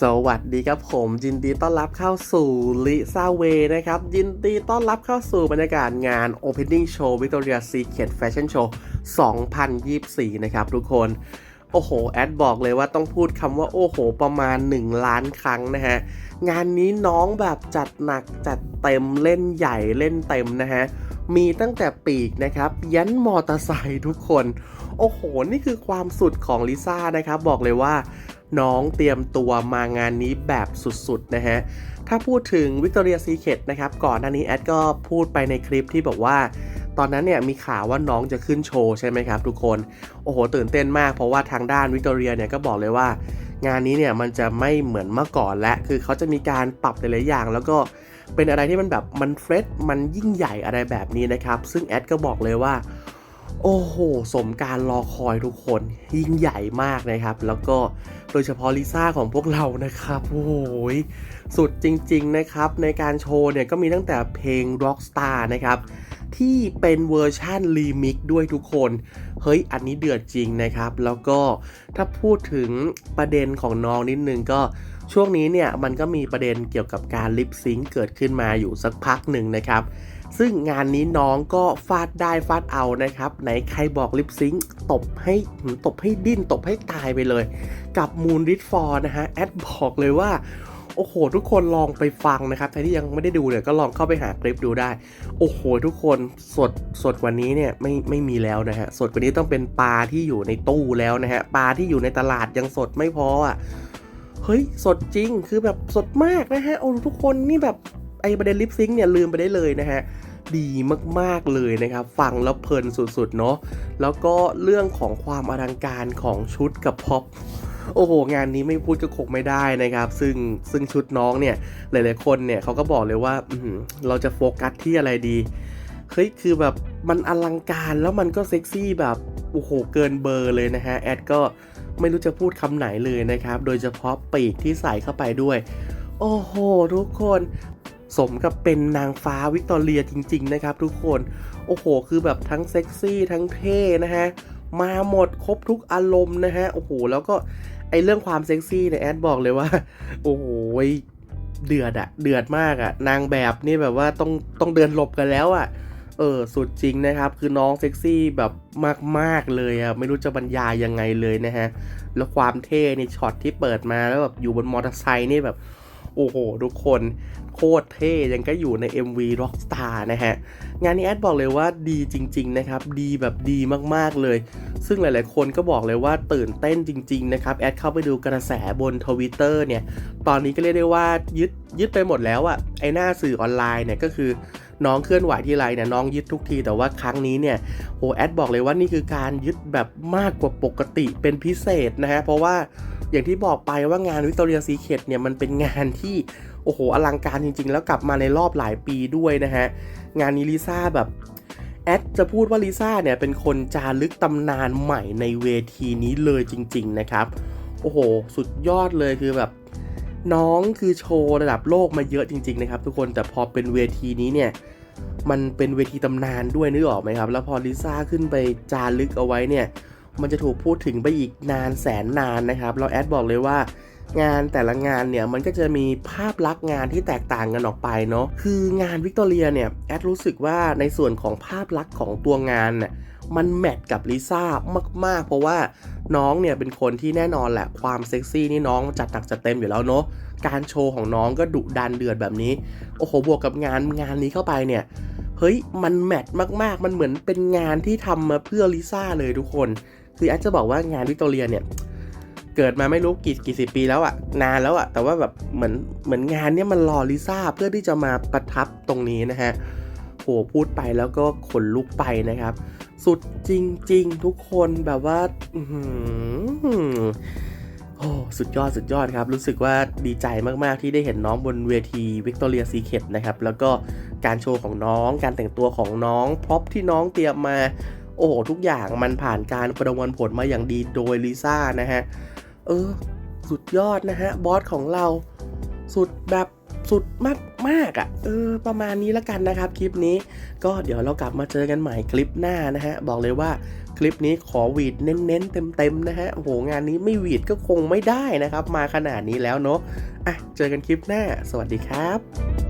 สวัสดีครับผมยินดีต้อนรับเข้าสู่ลิซาเวนะครับ ยินดีต้อนรับเข้าสู่บรรยากาศงาน Opening Show Victoria Secret Fashion Show 2024 นะครับทุกคน โอ้โห แอดบอกเลยว่าต้องพูดคำว่าโอ้โห ประมาณ 1 ล้านครั้งนะฮะ งานนี้น้องแบบจัดหนักจัดเต็มเล่นใหญ่เล่นเต็มนะฮะ มีตั้งแต่ปีกนะครับ ยันมอเตอร์ไซค์ทุกคน โอ้โห นี่คือความสุดของลิซ่านะครับ บอกเลยว่า น้องเตรียมตัวมางานนี้แบบสุดๆนะฮะ ถ้าพูดถึง Victoria Secret นะครับ ก่อนหน้านี้แอดก็พูดไปในคลิปที่บอกว่า ตอนนั้นเนี่ยมีข่าวว่าน้องจะขึ้นโชว์ใช่ไหมครับทุกคน โอ้โห ตื่นเต้นมากเพราะว่าทางด้านวิกตอเรียเนี่ยก็บอกเลยว่า งานนี้เนี่ยมันจะไม่เหมือนเมื่อก่อนและ คือเขาจะมีการปรับหลายๆอย่าง แล้วก็เป็นอะไรที่มันแบบมันเฟรชมันยิ่งใหญ่อะไรแบบนี้นะครับ ซึ่งแอดก็บอกเลยว่า โอ้โห สมการรอคอยทุกคนยิ่งใหญ่มากนะครับ แล้วก็โดยเฉพาะลิซ่าของพวกเรานะครับ โอ้โหยสุดจริง ๆ นะครับ ในการโชว์เนี่ยก็มีตั้งแต่เพลง Rockstar นะครับ ที่เป็นเวอร์ชั่นรีมิกด้วยทุกคน เฮ้ย อันนี้เดือดจริงนะครับ แล้วก็ถ้าพูดถึงประเด็นของน้องนิดนึงก็ ช่วงนี้เนี่ยมันก็มีประเด็นเกี่ยวกับการลิปซิงเกิดขึ้นมาอยู่สักพักหนึ่งนะครับ ซึ่งงานนี้น้องก็ฟาดได้ฟาดเอานะครับไหนใครบอกลิปซิงตบให้ตบให้ดิ้นตบให้ตายไปเลย กับมูนริดฟอร์นะฮะแอดบอกเลยว่าโอ้โห ทุกคนลองไปฟังนะครับใครที่ยังไม่ได้ดูเนี่ยก็ลองเข้าไปหาคลิปดูได้ โอ้โห ทุกคนสดสดกว่านี้เนี่ยไม่ไม่มีแล้วนะฮะสดกว่านี้ต้องเป็นปลาที่อยู่ในตู้แล้วนะฮะปลาที่อยู่ในตลาดยังสดไม่พออะ เฮ้ย สดจริงคือแบบสดมากนะฮะโอ้ทุกคนนี่แบบไอประเด็นลิปซิงค์เนี่ยลืมไปได้เลยนะฮะดีมากๆเลยนะครับ ฟังแล้วเพลินสุดๆเนาะแล้วก็เรื่องของความอลังการของชุดกับพ็อปโอ้โห งานนี้ไม่พูดก็คงไม่ได้นะครับ ซึ่งซึ่งชุดน้องเนี่ย หลายๆคนเนี่ยเขาก็บอกเลยว่าเราจะโฟกัสที่อะไรดีเฮ้ยคือแบบมันอลังการแล้วมันก็เซ็กซี่แบบโอ้โหเกินเบอร์เลยนะฮะแอดก็ ไม่รู้จะพูดคำไหนเลยนะครับ โดยเฉพาะปีกที่ใส่เข้าไปด้วย โอ้โห ทุกคน สมกับเป็นนางฟ้าวิกตอเรียจริง ๆ นะครับ ทุกคน โอ้โห คือแบบทั้งเซ็กซี่ทั้งเท่นะฮะ มาหมดครบทุกอารมณ์นะฮะ โอ้โห แล้วก็ไอเรื่องความเซ็กซี่เนี่ยแอดบอกเลยว่า โอ้โหเดือดอะเดือดมากอะนางแบบนี่แบบว่าต้องต้องเดินหลบกันแล้วอะ เออสุดจริงนะครับ คือน้องเซ็กซี่แบบมากๆเลยอะไม่รู้จะบรรยายยังไงเลยนะฮะ แล้วความเท่ในช็อตที่เปิดมาแล้วแบบอยู่บนมอเตอร์ไซค์นี่แบบโอ้โห ทุกคนโคตรเท่ยังก็อยู่ใน MV Rockstar นะฮะ งานนี้แอดบอกเลยว่าดีจริง ๆ นะครับ ดีแบบดีมากๆเลย ซึ่งหลายๆคนก็บอกเลยว่าตื่นเต้นจริง ๆ นะครับ แอดเข้าไปดูกระแสบนทวิตเตอร์เนี่ย ตอนนี้ก็เรียกได้ว่ายึดยึดไปหมดแล้วอะไอหน้าสื่อออนไลน์เนี่ยก็คือ น้องเคลื่อนไหวที่ไรเนี่ยน้องยึดทุกทีแต่ว่าครั้งนี้เนี่ยโหแอดบอกเลยว่านี่คือการยึดแบบมากกว่าปกติเป็นพิเศษนะฮะเพราะว่าอย่างที่บอกไปว่างานวิ c ตอเรียซีเค t เนี่ยมันเป็นงานที่โอ้โหอลังการจริง ๆ แล้วกลับมาในรอบหลายปีด้วยนะฮะงานนี้ลิซ่าแบบแอดจะพูดว่าลิซ่าเนี่ยเป็นคนจารึกตำนานใหม่ในเวทีนี้เลยจริง ๆ นะครับ โอ้โห สุดยอดเลยคือแบบ น้องคือโชว์ระดับโลกมาเยอะจริง ๆ นะครับ ทุกคนแต่พอเป็นเวทีนี้เนี่ยมันเป็นเวทีตำนานด้วยนึกออกไหมครับ แล้วพอลิซ่าขึ้นไปจารึกเอาไว้เนี่ย มันจะถูกพูดถึงไปอีกนานแสนนานนะครับ เราแอดบอกเลยว่า งานแต่ละงานเนี่ยมันก็จะมีภาพลักษณ์งานที่แตกต่างกันออกไปเนาะคืองานวิกตอเรียเนี่ยแอดรู้สึกว่าในส่วนของภาพลักษณ์ของตัวงานน่ะมันแมทกับลิซ่ามาก ๆ เพราะว่าน้องเนี่ยเป็นคนที่แน่นอนแหละความเซ็กซี่นี่น้องจัดหนักจัดเต็มอยู่แล้วเนาะการโชว์ของน้องก็ดุดันเดือดแบบนี้ โอ้โหบวกกับงานงานนี้เข้าไปเนี่ยเฮ้ยมันแมทมากๆ มันเหมือนเป็นงานที่ทำมาเพื่อลิซ่าเลยทุกคน คือแอดจะบอกว่างานวิกตอเรียเนี่ย เกิดมาไม่รู้กี่กี่สิบปีแล้วอะนานแล้วอะแต่ว่าแบบเหมือนเหมือนงานเนี้ยมันรอลิซ่าเพื่อที่จะมาประทับตรงนี้นะฮะโหพูดไปแล้วก็ขนลุกไปนะครับ สุดจริง ๆ ทุกคนแบบว่าอื้อหือโอ้สุดยอดสุดยอดครับ รู้สึกว่าดีใจมากๆที่ได้เห็นน้องบนเวทีวิกตอเรียซีเค t นะครับ แล้วก็การโชว์ของน้อง การแต่งตัวของน้องพร็อพที่น้องเตรียมมา โอ้โห ทุกอย่างมันผ่านการประมวลผลมาอย่างดีโดยลิซ่านะฮะ เออ สุดยอดนะฮะ บอสของเรา สุดแบบสุดมากมากๆอะ่ะ เออ ประมาณนี้แล้วกันนะครับ คลิปนี้ ก็เดี๋ยวเรากลับมาเจอกันใหม่คลิปหน้านะฮะ บอกเลยว่าคลิปนี้ขอหวีดเน้นๆ เต็มๆนะฮะ โอ้โห งานนี้ไม่หวีดก็คงไม่ได้นะครับ มาขนาดนี้แล้วเนาะ อะ เจอกันคลิปหน้า สวัสดีครับ